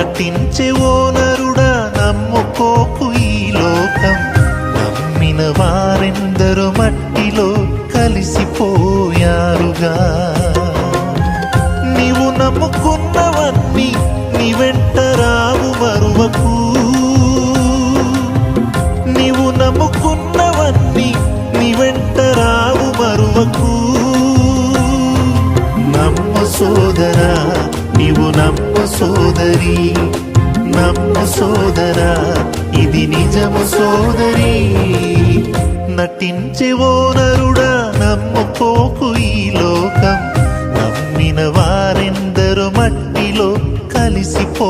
నటించే ఓనరుడా నమ్ముకోకు ఈ లోకం. నమ్మిన వారెందరో మట్టిలో కలిసిపోయారుగా. నీవు నమ్ముకున్నవన్నీ నీ వెంట రావు మరువకు. నీవు నమ్ముకున్నవన్నీ నీ వెంట రావు మరువకు. సోదరా నీవు నమ్మ సోదరి నమ్మ సోదరా ఇది నిజము సోదరి. నటించే ఓనరుడా నమ్మపోకు ఈ లోకం. నమ్మిన వారెందరో మట్టిలో కలిసిపో